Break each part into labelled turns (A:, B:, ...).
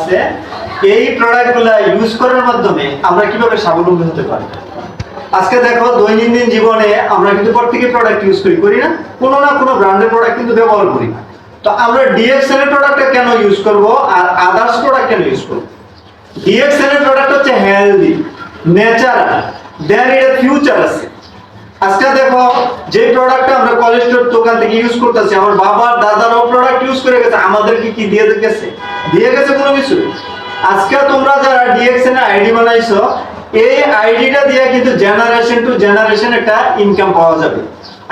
A: আছে, এই প্রোডাক্টগুলো ইউজ করার মাধ্যমে আমরা কীভাবে স্বাবলম্বী হতে পারি? আজকে দেখো, দৈনন্দিন জীবনে আমরা কিন্তু প্রত্যেকে প্রোডাক্ট ইউজ করি করি না? কোনো না কোনো ব্র্যান্ডের প্রোডাক্ট কিন্তু ব্যবহার করি। না তো আমরা ডিএক্সএল এর প্রোডাক্টটা কেন ইউজ করব আর আদার্স প্রোডাক্ট কেন ইউজ করব? ডিএক্সএল এর প্রোডাক্ট হচ্ছে হেলদি ন্যাচারাল দেন এর ফিউচার আছে। আজকে দেখো যে প্রোডাক্টটা আমরা কলেজ স্টোর দোকান থেকে ইউজ করতেছি, আমার বাবার দাদারও প্রোডাক্ট ইউজ করে গেছে, আমাদেরকে কি দিয়ে গেছে? দিয়ে গেছে কোনো কিছু? আজকে তোমরা যারা ডিএক্সএন আইডি বানাইছো, এই আইডিটা দিয়ে কিন্তু জেনারেশন টু জেনারেশন একটা ইনকাম পাওয়া যাবে।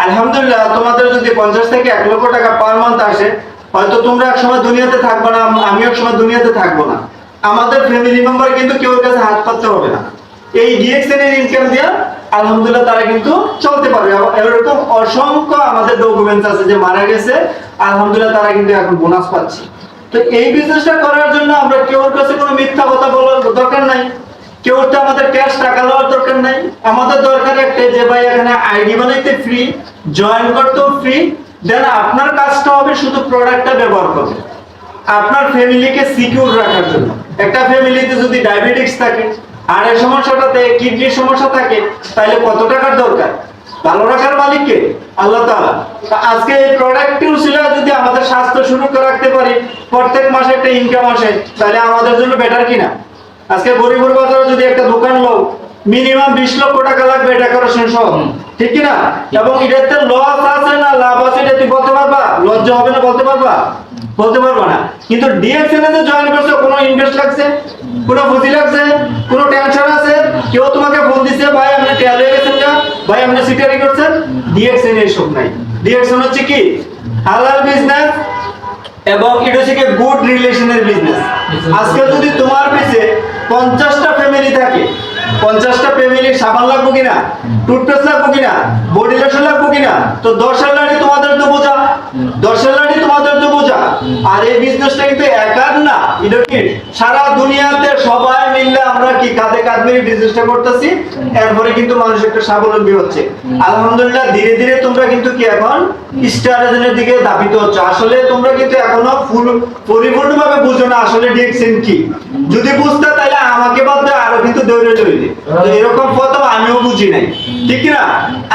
A: আলহামদুলিল্লাহ, তোমাদের যদি পঞ্চাশ থেকে এক লক্ষ টাকা পার মান্থ আসে, হয়তো তোমরা দুনিয়াতে থাকবে না, আমি দুনিয়াতে থাকব না। আমাদের ফ্যামিলি মেম্বার কিন্তু কেউ কাছে হাত পাততে হবে না। এই ডিএক্সএন এর ইনকাম দিয়ে আলহামদুলিল্লাহ তারা কিন্তু চলতে পারবে। এরকম অসংখ্য আমাদের ডকুমেন্টস আছে যে মারা গেছে, আলহামদুলিল্লাহ তারা কিন্তু এখন বোনাস পাচ্ছে। তো এই বিজনেসটা করার জন্য আমরা কেউর কাছে কোনো মিথ্যা কথা বলার দরকার নাই। কেউটা আমাদের ক্যাশ টাকা দেওয়ার দরকার নাই। আমাদের দরকার একটা যে ভাই এখানে আইডি বানাইতে ফ্রি জয়েন করতেও ফ্রি দেন আপনার কাজটা হবে শুধু প্রোডাক্টটা ব্যবহার করবে। আপনার ফ্যামিলিকে সিকিউর রাখার জন্য। একটা ফ্যামিলিতে যদি ডায়াবেটিক্স থাকে আর এই সমস্যাটাতে কিডনির সমস্যা থাকে, তাহলে কত টাকার দরকার? ভালো রাখার মালিককে আল্লাহ তাআলা। তা আজকে এই প্রোডাক্টিভ ছিল যদি আমাদের স্বাস্থ্য সুরক্ষা রাখতে পারি প্রত্যেক মাসে একটা ইনকাম আসে তাহলে আমাদের জন্য বেটার কিনা? আজকে গরিবুর বাজারে যদি একটা দোকান লোক মিনিমাম বিশ লক্ষ টাকা লাগবে ডেকোরেশন সহ ঠিক কিনা? এবং এটাতে লস আছে না লাভ আছে এটা তুই বলতে পারবা? লজ্জা হবে না বলতে পারবা? বলতে পারব না। কিন্তু ডিএক্সএল এ জয়েন করছ কোনো ইনভেস্ট লাগছে? কোনো পুঁজি লাগছে? কোনো টেনশন আছে? কেউ তোমাকে ফোন দিছে ভাই গেছেন না ভাই, আপনি সিটারি করছেন? ডিএক্সএল এইসব নাই। ডিএক্সএল হচ্ছে কি? হালাল বিজনেস এবং এটা হচ্ছে গুড রিলেশনের বিজনেস আজকে যদি তোমার পিছে পঞ্চাশটা ফ্যামিলি থাকে, পঞ্চাশটা ফ্যামিলি সাবান লাগবো কিনা টুথপেস্ট লাগবো কিনা বডি লোশন লাগবো কিনা, তো দশের লাড়ি তোমাদের তো বোঝা। দশের লাড়ি আর এই বিজনেসটা কিন্তু একার না। এটা কি সারা দুনিয়াতে সবাই মিললে আমরা কি কাঁধে কাঁধ মিলিয়ে বিজনেসটা করতেছি? এরপরে কিন্তু মানুষ একটা স্বাবলম্বী হচ্ছে। আলহামদুলিল্লাহ, ধীরে ধীরে তোমরা কিন্তু কি এখন স্টারের দিকে দাবিত হচ্ছে। আসলে তোমরা কিন্তু এখনও ফুল পরিপূর্ণভাবে বুঝো না আসলে ডিএক্সএন কি। যদি বুঝতে, তাহলে আমাকে বাদ দিয়ে আরও কিন্তু দৌড়ে চলে এরকম আমিও বুঝি নাই। ঠিক না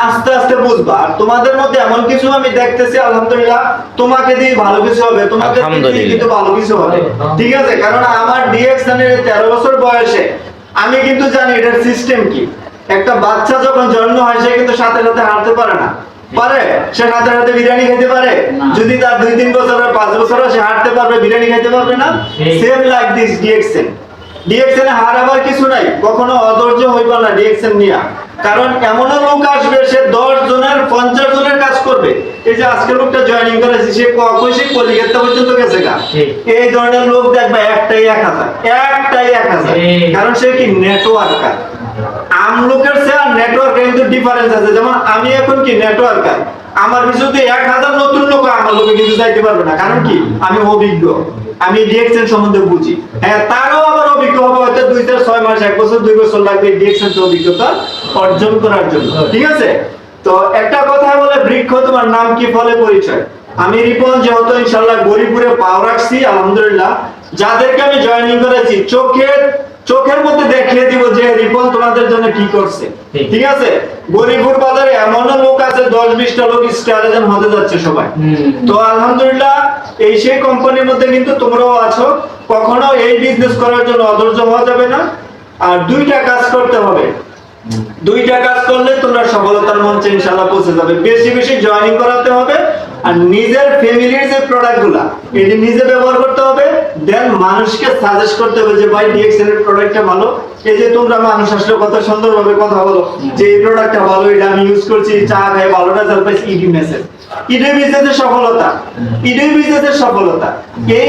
A: আস্তে আস্তে বুঝবা। আর তোমাদের মধ্যে এমন কিছু আমি দেখতেছি আলহামদুলিল্লাহ তোমাকে দিয়ে ভালো কিছু হবে তোমাদের দিয়ে কিন্তু ভালো কিছু হবে। ঠিক আছে? কারণ আমার ডিএক্সএন এর তেরো বছর বয়সে আমি কিন্তু জানি এটার সিস্টেম কি। একটা বাচ্চা যখন জন্ম হয় সে কিন্তু সাথে সাথে হাঁটতে পারে না। পারে? সে সাথে সাথে বিরিয়ানি খেতে পারে। যদি তার দুই তিন বছর হয়, পাঁচ বছর হয়, সে হাঁটতে পারবে বিরিয়ানি খেতে পারবে না? Same like this DXN DXN হার আবার কিছু নাই কখনো অধৈর্য হইবা না ডিএক্সএন নিয়া। কারণ এমনও লোক আসবে সে দশ জনের পঞ্চাশ জনের কাজ করবে। এই যে আজকে লোকটা জয়েনিং করেছে সে কখন সে কলিকাতা পর্যন্ত গেছে গা। এই ধরনের লোক দেখবে একটাই এক হাজার একটাই এক হাজার। কারণ সে কি নেটওয়ার্কার আমলোকের সে আর নেটওয়ার্ক কিন্তু ডিফারেন্স আছে। যেমন আমি এখন কি নেটওয়ার্কার আমার পিছনে এক হাজার নতুন লোক আমার লোকে কিন্তু যাইতে পারবে না। কারণ কি? আমি অভিজ্ঞ। আমি ডিএক্সএন সম্বন্ধে বুঝি। হ্যাঁ তারও আবার অভিজ্ঞ হবে? হয়তো দুই থেকে ছয় মাস এক বছর দুই বছর লাগবে ডিএক্সএন অভিজ্ঞতা অর্জন করার জন্য। ঠিক আছে? তো একটা কথা বলে বৃক্ষ তোমার নাম কি? ফলে পরিচয়। আমি রিপন যেহেতু ইনশাল্লাহ গরিপুরে পাও রাখছি আলহামদুলিল্লাহ। যাদেরকে আমি জয়েনিং করেছি চোখের চোখের মধ্যে দেখিয়ে দিব যে রিপন তোমাদের জন্য কি করছে।
B: ঠিক।
A: আছে? গরিপুর বাজারে এমন লোক আছে দশ বিশটা লোক স্টারেজন হতে যাচ্ছে সবাই। তো আলহামদুলিল্লাহ এই সেই কোম্পানির মধ্যে কিন্তু তোমরাও আছো। এই বিজনেস করার জন্য অধৈর্য হওয়া যাবে না। আর দুইটা কাজ করতে হবে। দুইটা কাজ করলে তোমরা সফলতার মঞ্চে পৌঁছে যাবে। বেশি বেশি জয়েনিং করাতে হবে। আর নিজের ফ্যামিলির যে প্রোডাক্টগুলা, এটি নিজে ব্যবহার করতে হবে। দেন মানুষকে সাজেস্ট করতে হবে যে, ভাই ডিএক্সএল এর প্রোডাক্টটা ভালো। এই যে তোমরা মানুষ আসলে কত কথা বলো, যে এই প্রোডাক্টটা ভালো, এটা আমি ইউজ করছি, চা খাই ভালো পাইছি ইডি মেসেজ ইডি সফলতা। ইডি সফলতা। এই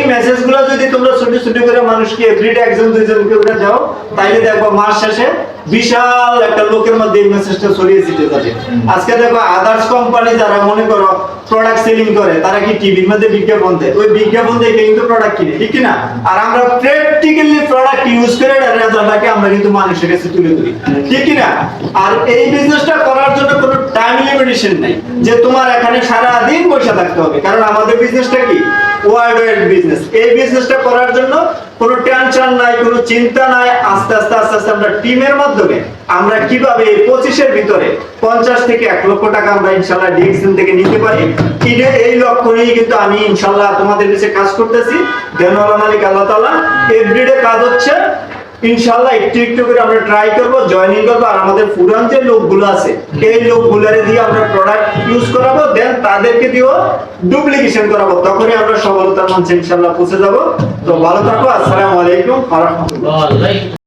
A: যদি তোমরা ছোট ছোট করে মানুষকে এভরিডে একজন দুইজনকে তাইলে দেখো মাস শেষে বিশাল একটা লোকের মধ্যে এই মেসেজটা ছড়িয়ে যাবে। আজকে দেখো আদার্স কোম্পানি যারা মনে করো প্রোডাক্ট সেলিং করে, তারা কি টিভির মধ্যে বিজ্ঞাপন দেয়? ওই বিজ্ঞাপন দেখে কিন্তু প্রোডাক্ট কিনে, ঠিক না আর আমরা প্র্যাকটিক্যালি প্রোডাক্ট ইউজ করে রেজাল্টটাকে আমরা কিন্তু মানুষের কাছে তুলে ধরি। ঠিক কি না আর এই বিজনেসটা করার জন্য কোনো টাইম লিমিটেশন নাই, যে তোমার এখানে সারা দিন বসে থাকতে হবে। কারণ আমাদের বিজনেসটা কি? ওয়ার্ল্ড ওয়াইড বিজনেস এই বিজনেসটা করার জন্য কোনো টেনশন নাই, কোনো চিন্তা নাই। আস্তে আস্তে আস্তে আস্তে আমরা টিমের মাধ্যমে আমরা কীভাবে এই পঁচিশের ভিতরে পঞ্চাশ থেকে এক লক্ষ টাকা আমরা ইনশাল্লাহ ডিএক্সএন থেকে নিতে পারি এটা এই লক্ষ্য নিয়ে কিন্তু আমি ইনশাল্লাহ তোমাদের কাছে কাজ করতেছি। দেন মালিক, আল্লাহ তাআলা। এভরিডে কাজ হচ্ছে ইনশাল্লাহ একটু একটু করে আমরা ট্রাই করব জয়েনিং করব, আর আমাদের পুরান যে লোকগুলো আছে, এই লোকগুলারে দিয়ে আমরা প্রোডাক্ট ইউজ করাবো দেন তাদেরকে দিয়েও ডুপ্লিকেশন করাবো। তখনই আমরা সফলতার মঞ্চে ইনশাল্লাহ পৌঁছে যাব। তো ভালো থাকো, আসসালামু আলাইকুম
C: ওয়ালাইকুম